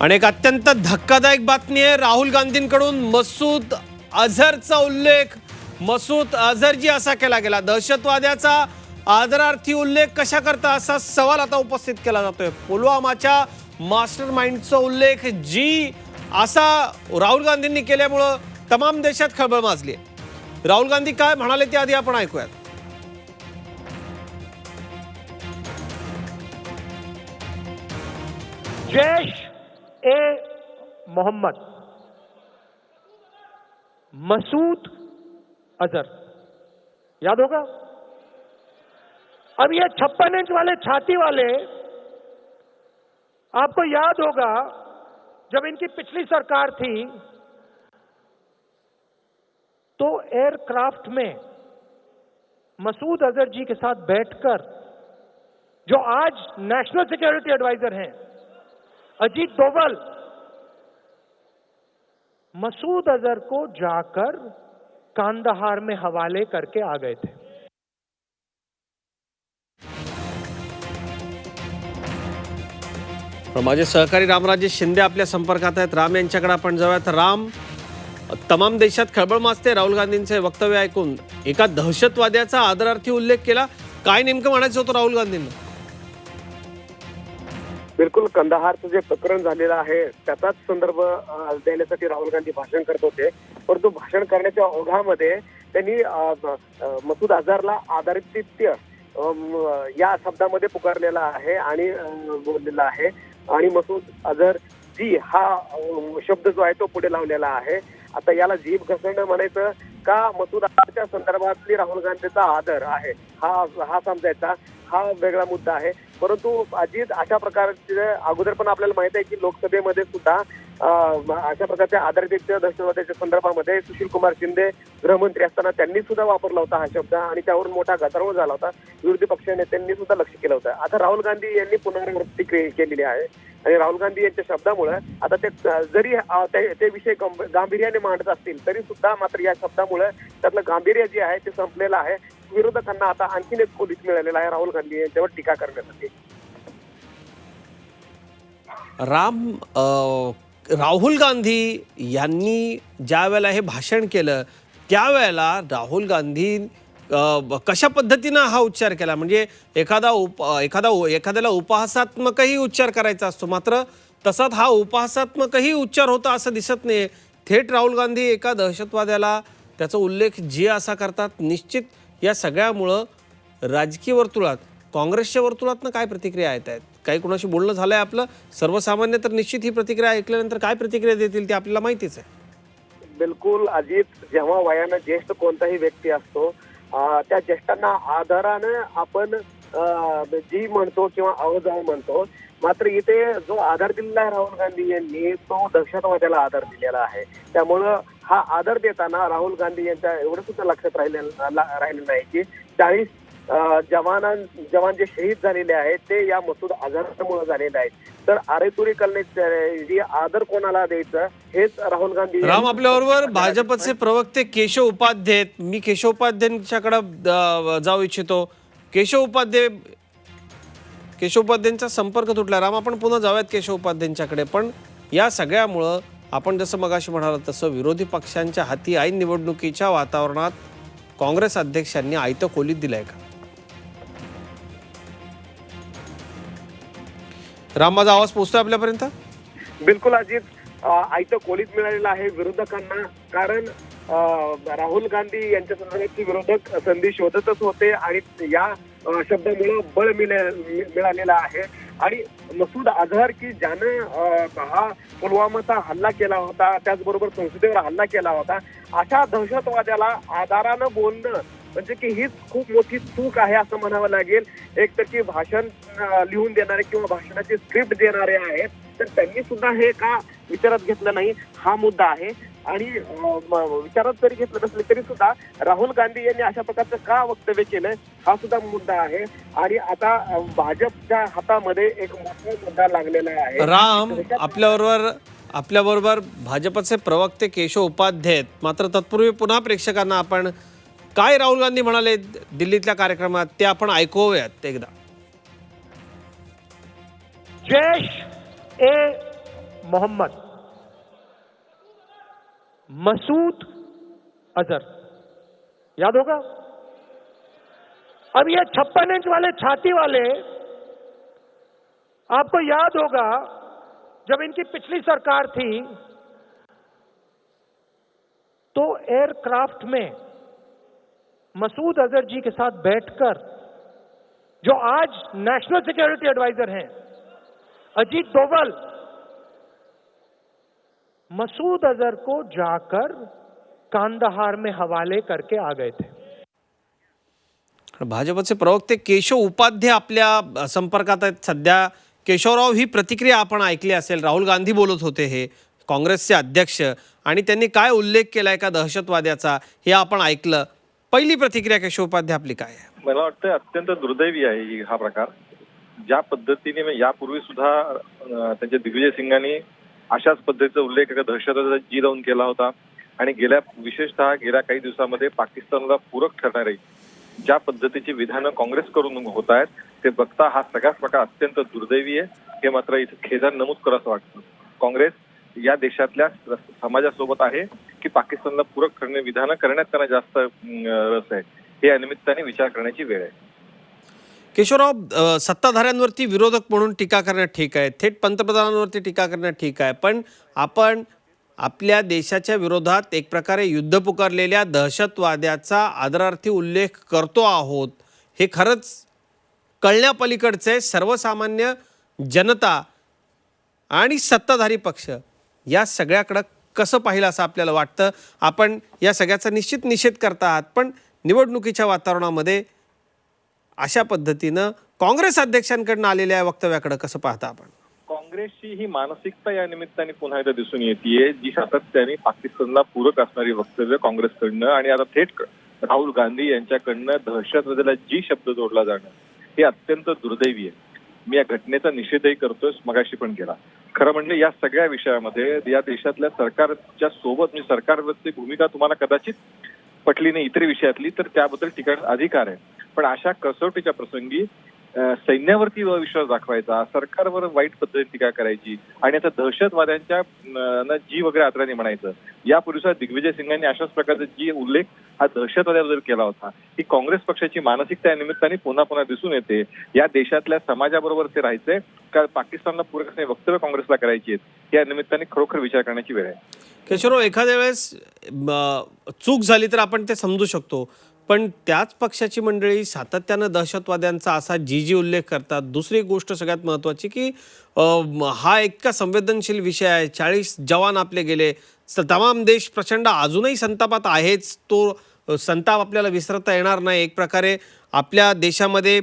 आणि एक अत्यंत धक्कादायक बातमी आहे राहुल गांधींकडून मसूद अझरचा उल्लेख. मसूद अझहरजी असा केला गेला. दहशतवाद्याचा आदरार्थी उल्लेख कशा करता असा सवाल आता उपस्थित केला जातोय. पुलवामाच्या मास्टर माइंडचा उल्लेख जी असा राहुल गांधींनी केल्यामुळं तमाम देशात खळबळ माजली आहे. राहुल गांधी काय म्हणाले ते आधी आपण ऐकूयात. जैश ए मोहम्मद। मसूद अजहर। याद होगा? अब ये छप्पन इंच वाले छाती वाले, आपको याद होगा, जब इनकी पिछली सरकार थी तो एयरक्राफ्ट में मसूद अजहर जी के साथ बैठकर, जो आज नेशनल सिक्योरिटी एडवाइजर हैं अजीत डोवल मसूद अजहर को जाकर कांदाहार में हवाले करके आ गए थे। माझे सहकारी रामराजे शिंदे आपल्या संपर्कात आहेत. राम यांच्याकडे आपण जाऊयात. राम तमाम देशात खळबळ माजते. राहुल गांधींचे वक्तव्य ऐकून एका दहशतवाद्याचा आदरार्थी उल्लेख केला. काय नेमकं म्हणायचं होतं राहुल गांधींना? बिलकुल कंदाहारचं जे प्रकरण झालेलं आहे त्याचाच संदर्भ देण्यासाठी राहुल गांधी भाषण करत होते. परंतु भाषण करण्याच्या ओघामध्ये त्यांनी मसूद अझहरला आधारितित्य या शब्दामध्ये पुकारलेला आहे आणि बोललेला आहे. आणि मसूद अझहर जी हा शब्द जो आहे तो पुढे लावलेला आहे. आता याला जीभ घसरणं म्हणायचं का? मसूद अझहरच्या संदर्भातली राहुल गांधीचा आदर आहे. हा हा समजायचा. हा वेगळा मुद्दा आहे. परंतु अजित अशा प्रकारचे अगोदर पण आपल्याला माहीत आहे की लोकसभेमध्ये सुद्धा अशा प्रकारच्या आदरातिथ्य दहशतवाद्याच्या संदर्भामध्ये सुशील कुमार शिंदे गृहमंत्री असताना त्यांनी सुद्धा वापरला होता हा शब्द आणि त्यावरून मोठा गदारोळ झाला होता. विरोधी पक्षनेत्यांनी सुद्धा लक्ष केलं होतं. आता राहुल गांधी यांनी पुनरावृत्ती केलेली आहे. आणि राहुल गांधी यांच्या शब्दामुळे आता ते जरी ते- ते विषय गांभीर्याने मांडत असतील तरी सुद्धा मात्र या शब्दामुळे त्यातलं गांभीर्य जे आहे ते संपलेलं आहे. विरोधकांना आता आणखीन एक पोलीस मिळालेला आहे राहुल गांधी यांच्यावर टीका करण्यासाठी. राम राहुल गांधी यांनी ज्या वेळेला हे भाषण केलं त्यावेळेला राहुल गांधी कशा पद्धतीनं हा उच्चार केला? म्हणजे एखादा उप एखादा एखाद्याला उपहासात्मकही उच्चार करायचा असतो मात्र तसाच हा उपहासात्मकही उच्चार होता असं दिसत नाही थेट राहुल गांधी एका दहशतवाद्याला त्याचा उल्लेख जे असा करतात निश्चित या सगळ्यामुळं राजकीय वर्तुळात काँग्रेसच्या वर्तुळातनं काय प्रतिक्रिया येत आहेत? काही कुणाशी बोलणं झालं आहे आपलं? सर्वसामान्य तर निश्चित ही प्रतिक्रिया ऐकल्यानंतर काय प्रतिक्रिया देतील ते आपल्याला माहितीच आहे. बिलकुल अजित जेव्हा वयानं ज्येष्ठ कोणताही व्यक्ती असतो त्या ज्येष्ठांना आधारानं आपण जी म्हणतो किंवा अवजाव म्हणतो मात्र इथे जो आधार दिलेला आहे राहुल गांधी यांनी तो दहशतवाद्याला आधार दिलेला आहे. त्यामुळं हा आदर देताना राहुल गांधी यांच्या एवढं सुद्धा लक्षात राहिलेलं ला- राहिलेलं नाही की चाळीस जवानां जवान जे शहीद झालेले आहेत ते या मसूद आझारामुळे झालेले आहेत. तर आरेतुरी करण्याची आदर कोणाला द्यायचं हेच राहुल गांधी राम आपल्याबरोबर भाजपचे प्रवक्ते केशव उपाध्ये मी केशव उपाध्यायांच्याकडे अ, जाऊ इच्छितो. केशव उपाध्ये केशव उपाध्यांचा संपर्क तुटला. राम आपण पुन्हा जाऊयात केशव उपाध्यांच्याकडे. पण या सगळ्यामुळं आपण जसं मगाशी म्हणाल तसं विरोधी पक्षांच्या हाती ऐन निवडणुकीच्या वातावरणात काँग्रेस अध्यक्षांनी आयतं खोलीत दिलंय का? राम माझा आवाज पोचतोय आपल्यापर्यंत? बिलकुल अजित आयतं कोलीत मिळालेलं आहे विरोधकांना. कारण राहुल गांधी यांच्या संदर्भातले विरोधक संधी शोधतच होते आणि या शब्दामुळे बळ मिळे- मिळालेलं आहे. आणि मसूद अझहर की ज्यानं हा पुलवामाचा हल्ला केला होता त्याचबरोबर संसदेवर हल्ला केला होता. अशा दहशतवाद्याला आधारानं बोलणं म्हणजे की हीच खूप मोठी चूक आहे असं म्हणावं लागेल. एक तर की भाषण लिहून देणारे किंवा भाषणाची स्क्रिप्ट देणारे आहेत तर त्यांनी सुद्धा हे का विचारात घेतलं नाही? हा मुद्दा आहे. आणि विचारात जरी घेतलं नसले तरी सुद्धा राहुल गांधी यांनी अशा प्रकारचं का वक्तव्य केलं हा सुद्धा मुद्दा आहे. आणि आता भाजपच्या हातामध्ये एक मोठा मुद्दा लागलेला आहे. राम आपल्याबरोबर आपल्याबरोबर भाजपचे प्रवक्ते केशव उपाध्ये आहेत. मात्र तत्पूर्वी पुन्हा प्रेक्षकांना आपण काय राहुल गांधी म्हणाले दिल्लीतल्या कार्यक्रमात ते आपण ऐकूयात एकदा. जैश ए मोहम्मद. मसूद अजहर। याद होगा? अब ये छप्पन इंच वाले, छाती वाले, आपको याद होगा, जब इनकी पिछली सरकार थी तो एयरक्राफ्ट में मसूद अजहर जी के साथ बैठकर, जो आज नेशनल सिक्योरिटी एडवाइजर हैं, अजीत डोवल मसूद अजहर को जाकर कांदाहार में हवाले करके आ गए थे। भाजपचे प्रवक्ते केशव उपाध्ये आपल्या संपर्कात आहेत सध्या. केशवराव ही प्रतिक्रिया आपण ऐकली असेल. राहुल गांधी बोलत होते हे काँग्रेसचे अध्यक्ष. आणि त्यांनी काय उल्लेख केलाय का दहशतवाद्याचा हे आपण ऐकलं. पहिली प्रतिक्रिया केशव उपाध्ये आपली काय आहे? मला वाटतं अत्यंत दुर्दैवी आहे ही- हा प्रकार. ज्या पद्धतीने यापूर्वी सुद्धा त्यांच्या दिग्विजय सिंगांनी अशाच पद्धतीचा उल्लेख एका दहशतवादाचा जी लावून केला होता. आणि गेल्या विशेषतः गेल्या काही दिवसामध्ये पाकिस्तानला पूरक ठरणारे ज्या पद्धतीची विधानं काँग्रेसकडून होत आहेत ते बघता हा सगळाच प्रकार अत्यंत दुर्दैवी आहे. हे मात्र इथं खेदान नमूद करावं वाटतं. काँग्रेस या देशातल्या समाजासोबत आहे की पाकिस्तानला पूरक ठरणे विधानं करण्यात त्यांना जास्त रस आहे. हे या निमित्ताने विचार करण्याची वेळ आहे. किशोरराव सत्ताधाऱ्यांवरती विरोधक म्हणून टीका करणं ठीक आहे थेट पंतप्रधानांवरती टीका करणं ठीक आहे पण आपण आपल्या देशाच्या विरोधात एक प्रकारे युद्ध पुकारलेल्या दहशतवाद्याचा आदरार्थी उल्लेख करतो आहोत. हे खरंच कळण्यापलीकडचे सर्वसामान्य जनता आणि सत्ताधारी पक्ष या सगळ्याकडं कसं पाहिलं असं आपल्याला वाटतं? आपण या सगळ्याचा निश्चित निषेध करता आहात पण निवडणुकीच्या वातावरणामध्ये अशा पद्धतीनं काँग्रेस अध्यक्षांकडनं आलेल्या वक्तव्याकडे कसं पाहता आपण? काँग्रेसची ही मानसिकता या निमित्ताने पुन्हा एकदा दिसून येते जी सातत्याने पाकिस्तानला पूरक असणारी वक्तव्य काँग्रेसकडनं आणि आता थेट राहुल गांधी यांच्याकडनं दहशतवादाला जी शब्द जोडला जाणं हे अत्यंत दुर्दैवी आहे. मी या घटनेचा निषेधही करतोय मगाशी पण केला. खरं म्हणजे या सगळ्या विषयामध्ये या देशातल्या सरकारच्या सोबत म्हणजे सरकारवरची भूमिका तुम्हाला कदाचित पटली नाही इतर विषयातली तर त्याबद्दल ठिकाण अधिकार आहे. पण अशा कसोटीच्या प्रसंगी सैन्यावरती विश्वास दाखवायचा सरकारवर वाईट पद्धतीने टीका करायची आणि आता दहशतवाद्यांच्या ना जी वगैरे आदराने म्हणायचं या पुरुषात दिग्विजय सिंगांनी अशाच प्रकारचा जी उल्लेख हा दहशतवाद्याबद्दल केला होता. ही काँग्रेस पक्षाची मानसिकता या निमित्ताने पुन्हा पुन्हा दिसून येते. या देशातल्या समाजाबरोबर ते राहायचंय. का पाकिस्तानला पूरक वक्तव्य काँग्रेसला करायची आहेत. या निमित्ताने खरोखर विचार करण्याची वेळ आहे. केशवराव एखाद्या वेळेस चूक झाली तर आपण ते समजू शकतो. पण त्याच पक्षाची मंडळी सातत्यानं दहशतवाद्यांचा असा जी जी उल्लेख करतात. दुसरी गोष्ट सगळ्यात महत्त्वाची की हा इतका संवेदनशील विषय आहे. चाळीस जवान आपले गेले. तमाम देश प्रचंड अजूनही संतापात आहेच. तो संताप आपल्याला विसरता येणार नाही. एक प्रकारे आपल्या देशामध्ये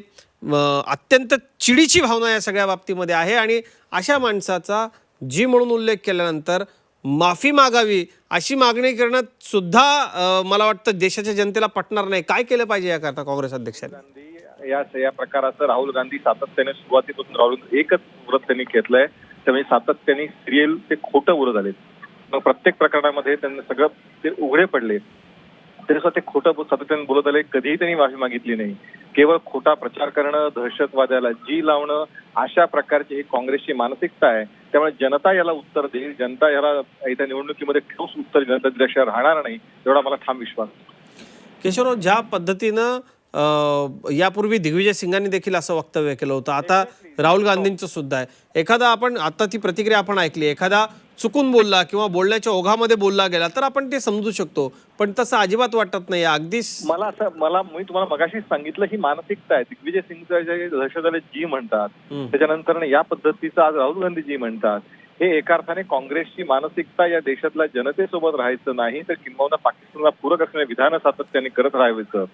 अत्यंत चिडीची भावना या सगळ्या बाबतीमध्ये आहे. आणि अशा माणसाचा जी म्हणून उल्लेख केल्यानंतर माफी मागावी अशी मागणी करण्यात सुद्धा मला वाटतं देशाच्या जनतेला पटणार नाही. काय केलं पाहिजे याकरता काँग्रेस अध्यक्षांनी? गांधी या या प्रकाराचं राहुल गांधी सातत्याने सुरुवातीपासून राहुल एकच व्रत त्यांनी घेतलंय. त्यामुळे सातत्याने सिरियल ते खोटं उरत झाले मग प्रत्येक प्रकरणामध्ये त्यांना सगळं ते उघडे पडले. तरी सुद्धा ते खोटं सातत्याने बोलत आले. कधीही त्यांनी माफी मागितली नाही. केवळ खोटा प्रचार करणं दहशतवाद्याला जी लावणं अशा प्रकारची ही काँग्रेसची मानसिकता आहे. त्यामुळे जनता याला उत्तर देईल. जनता याला येत्या निवडणुकीमध्ये ठोस उत्तर जनता दिल्याशिवाय राहणार नाही एवढा मला ठाम विश्वास किशोर केशवराव ज्या पद्धतीनं यापूर्वी दिग्विजय सिंगांनी देखील असं वक्तव्य केलं होतं. आता राहुल गांधींचं सुद्धा आहे. एखादा आपण आता ती प्रतिक्रिया आपण ऐकली एखादा चुकून बोलला किंवा बोलण्याच्या ओघामध्ये बोलला गेला तर आपण ते समजू शकतो. पण तसं अजिबात वाटत नाही. अगदी मला असं मला मी तुम्हाला मगाशीच सांगितलं ही मानसिकता आहे. दिग्विजय सिंगचं जे दहशतवादी जी म्हणतात. त्याच्यानंतर या पद्धतीचं आज राहुल गांधी जी म्हणतात. हे एका अर्थाने काँग्रेसची मानसिकता या देशातल्या जनतेसोबत राहायचं नाही तर किंबहुना पाकिस्तानला पूरक असणारे विधान सातत्याने करत राहायचं.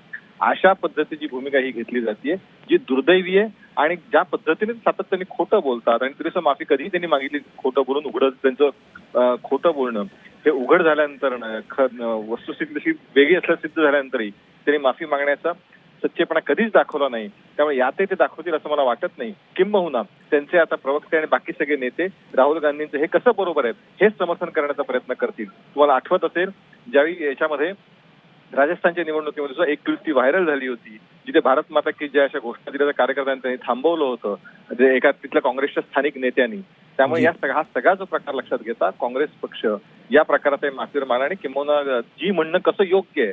अशा पद्धतीची भूमिका ही घेतली जाते जी दुर्दैवी आहे आणि ज्या पद्धतीने सातत्याने खोटं बोलतात आणि तरी माफी कधीही त्यांनी मागितली खोटं बोलून उघड त्यांचं खोटं बोलणं हे उघड झाल्यानंतर वस्तुस्थिती वेगळी असल्या सिद्ध झाल्यानंतरही त्यांनी माफी मागण्याचा सच्चेपणा कधीच दाखवला नाही. त्यामुळे यातही ते दाखवतील असं मला वाटत नाही. किंबहुना त्यांचे आता प्रवक्ते आणि बाकी सगळे नेते राहुल गांधींचं हे कसं बरोबर आहे हेच समर्थन करण्याचा प्रयत्न करतील. तुम्हाला आठवत असेल ज्यावेळी याच्यामध्ये राजस्थानच्या निवडणुकीमध्ये सुद्धा एक क्लिप ती व्हायरल झाली होती जिथे भारत माता की ज्या अशा घोषणा दिल्याच्या कार्यकर्त्यांनी त्यांनी थांबवलं होतं. जे एका तिथल्या काँग्रेसच्या स्थानिक नेत्यांनी. त्यामुळे. या सगळा हा सगळा जो प्रकार लक्षात घेता काँग्रेस पक्ष या प्रकारात माफीर मारणार आणि किंबहुना जी म्हणणं कसं योग्य आहे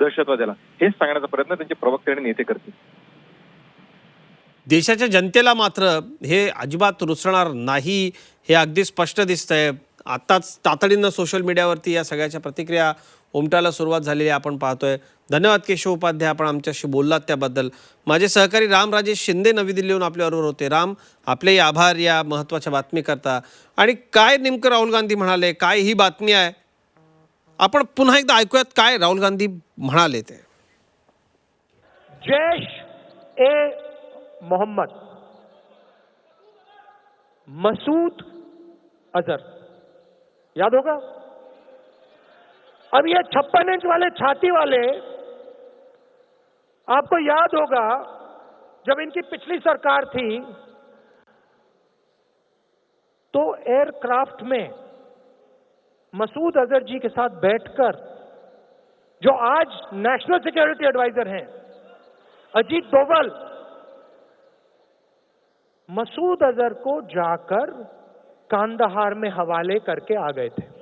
दहशतवाद्याला हेच सांगण्याचा प्रयत्न त्यांचे प्रवक्ते आणि नेते करतील. देशाच्या जनतेला मात्र हे अजिबात रुचणार नाही हे अगदी स्पष्ट दिसतंय. आत्ताच तातडीनं सोशल मीडियावरती या सगळ्याच्या प्रतिक्रिया उमटायला सुरुवात झालेली आपण पाहतोय. धन्यवाद केशव उपाध्याय आपण आमच्याशी बोललात त्याबद्दल. माझे सहकारी रामराजे शिंदे नवी दिल्लीहून आपल्याबरोबर होते. राम आपलेही आभार या महत्त्वाच्या बातमीकरता. आणि काय नेमकं राहुल गांधी म्हणाले काय ही बातमी आहे? आपण पुन्हा एकदा ऐकूयात काय राहुल गांधी म्हणाले ते. जैश ए मोहम्मद मसूद अजहर. याद होगा? अब ये छप्पन इंच वाले छाती वाले, आपको याद होगा, जब इनकी पिछली सरकार थी तो एयरक्राफ्ट में मसूद अजहर जी के साथ बैठकर, जो आज नेशनल सिक्योरिटी एडवाइजर हैं, अजीत डोवल, मसूद अजहर को जाकर कांदाहार में हवाले करके आ गए थे।